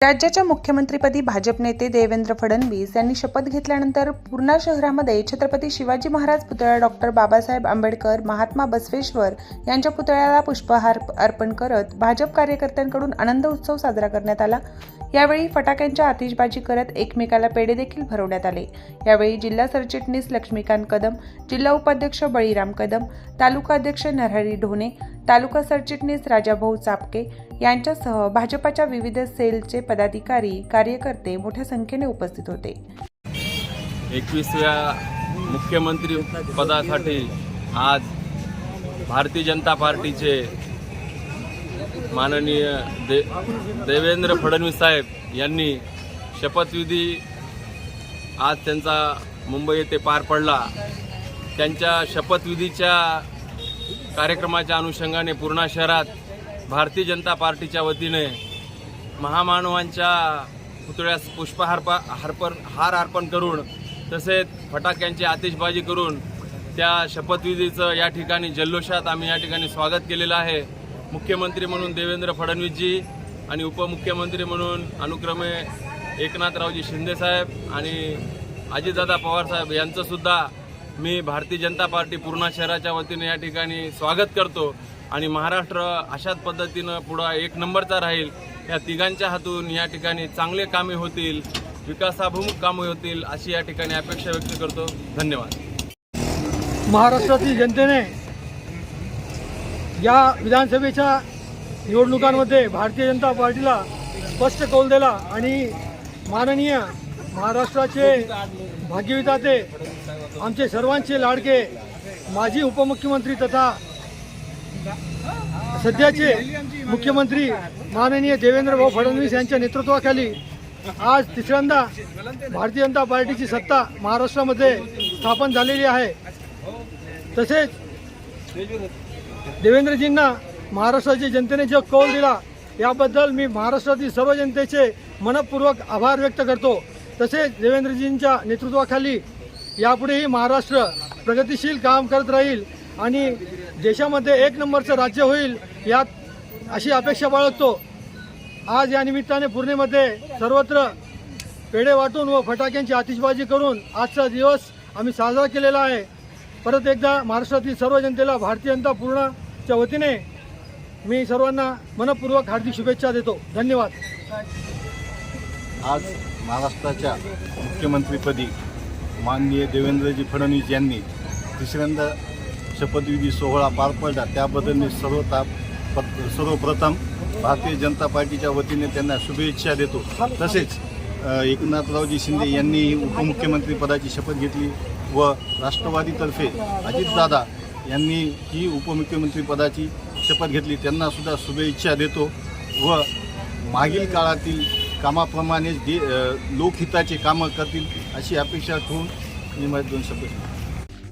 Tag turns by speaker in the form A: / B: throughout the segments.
A: राज्याच्या मुख्यमंत्रीपदी भाजप नेते देवेंद्र फडणवीस यांनी शपथ घेतल्यानंतर पूर्णा शहरामध्ये छत्रपती शिवाजी महाराज पुतळा डॉक्टर बाबासाहेब आंबेडकर महात्मा बसवेश्वर यांच्या पुतळ्याला पुष्पहार अर्पण करत भाजप कार्यकर्त्यांकडून आनंद उत्सव साजरा करण्यात आला. यावेळी फटाक्यांच्या आतिषबाजी करत एकमेकाला पेढे देखील भरवण्यात आले. यावेळी जिल्हा सरचिटणीस लक्ष्मीकांत कदम जिल्हा उपाध्यक्ष बळीराम कदम तालुका अध्यक्ष नरहरी ढोणे तालुका सरचिटणीस राजाभाऊ चापके यांच्यासह भाजपाच्या विविध सेलचे पदाधिकारी कार्यकर्ते मोठ्या संख्येने उपस्थित होते.
B: एकवीसव्या मुख्यमंत्री पदासाठी आज भारतीय जनता पार्टीचे माननीय दे देवेंद्र फडणवीस साहेब यांनी शपथविधी आज त्यांचा मुंबई येथे पार पडला. त्यांच्या शपथविधीच्या कार्यक्रमाच्या अनुषंगाने पूर्णा शहरात भारतीय जनता पार्टीच्या वतीने महामानवांच्या पुतळ्यास पुष्पहार हारपण हार अर्पण करून तसेच फटाक्यांची आतिषबाजी करून त्या शपथविधीचं या ठिकाणी जल्लोषात आम्ही या ठिकाणी स्वागत केलेलं आहे. मुख्यमंत्री म्हणून देवेंद्र फडणवीसजी आणि उपमुख्यमंत्री म्हणून अनुक्रमे एकनाथरावजी शिंदेसाहेब आणि अजितदादा पवारसाहेब यांचंसुद्धा मी भारतीय जनता पार्टी पूर्णा शहराच्या वतीने या ठिकाणी स्वागत करतो आणि महाराष्ट्र अशाच पद्धतीनं पुढं एक नंबरचा राहील. या तिघांच्या हातून या ठिकाणी चांगले कामे होतील विकासाभिमुख कामे होतील अशी या ठिकाणी अपेक्षा व्यक्त करतो. धन्यवाद.
C: महाराष्ट्रातील जनतेने या विधानसभेच्या निवडणुकांमध्ये भारतीय जनता पार्टीला स्पष्ट कौल दिला आणि माननीय महाराष्ट्राचे भाग्यविताते आमचे सर्वांचे लाडके माजी उपमुख्यमंत्री तथा सध्याचे मुख्यमंत्री माननीय देवेंद्रभाऊ फडणवीस यांच्या नेतृत्वाखाली आज तिसऱ्यांदा भारतीय जनता पार्टीची सत्ता महाराष्ट्रामध्ये स्थापन झालेली आहे. तसेच देवेंद्रजींना महाराष्ट्राच्या जनतेने जो कौल दिला याबद्दल मी महाराष्ट्रातील सर्व जनतेचे मनपूर्वक आभार व्यक्त करतो. तसेच देवेंद्रजींच्या नेतृत्वाखाली यापुढेही महाराष्ट्र प्रगतिशील काम करत राहील आणि देशामध्ये एक नंबरचं राज्य होईल यात अशी अपेक्षा बाळगतो. आज या निमित्ताने पूर्णेमध्ये सर्वत्र पेढे वाटून व फटाक्यांची आतिषबाजी करून आजचा दिवस आम्ही साजरा केलेला आहे. परत एकदा महाराष्ट्रातील सर्व जनतेला भारतीय जनता पूर्णच्या वतीने मी सर्वांना मनपूर्वक हार्दिक शुभेच्छा देतो. धन्यवाद.
D: आज महाराष्ट्राच्या मुख्यमंत्रीपदी माननीय देवेंद्रजी फडणवीस यांनी तिसऱ्यांदा शपथविधी सोहळा पार पडला. त्याबद्दल मी सर्वता प- सर्वप्रथम भारतीय जनता पार्टीच्या वतीने त्यांना शुभेच्छा देतो. तसेच एकनाथरावजी शिंदे यांनी उपमुख्यमंत्री पदाची शपथ घेतली व राष्ट्रवादीतर्फे अजितदादा यांनी ही उपमुख्यमंत्री पदाची शपथ घेतली. त्यांनासुद्धा शुभेच्छा देतो व मागील काळातील कामाप्रमाणेच जे लोकहिताचे कामं करतील अशी अपेक्षा ठेवून मी माझे दोन शब्द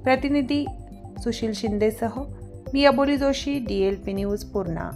A: प्रतिनिधी सुशील शिंदेसह मी Aboli Joshi D L P news Purna.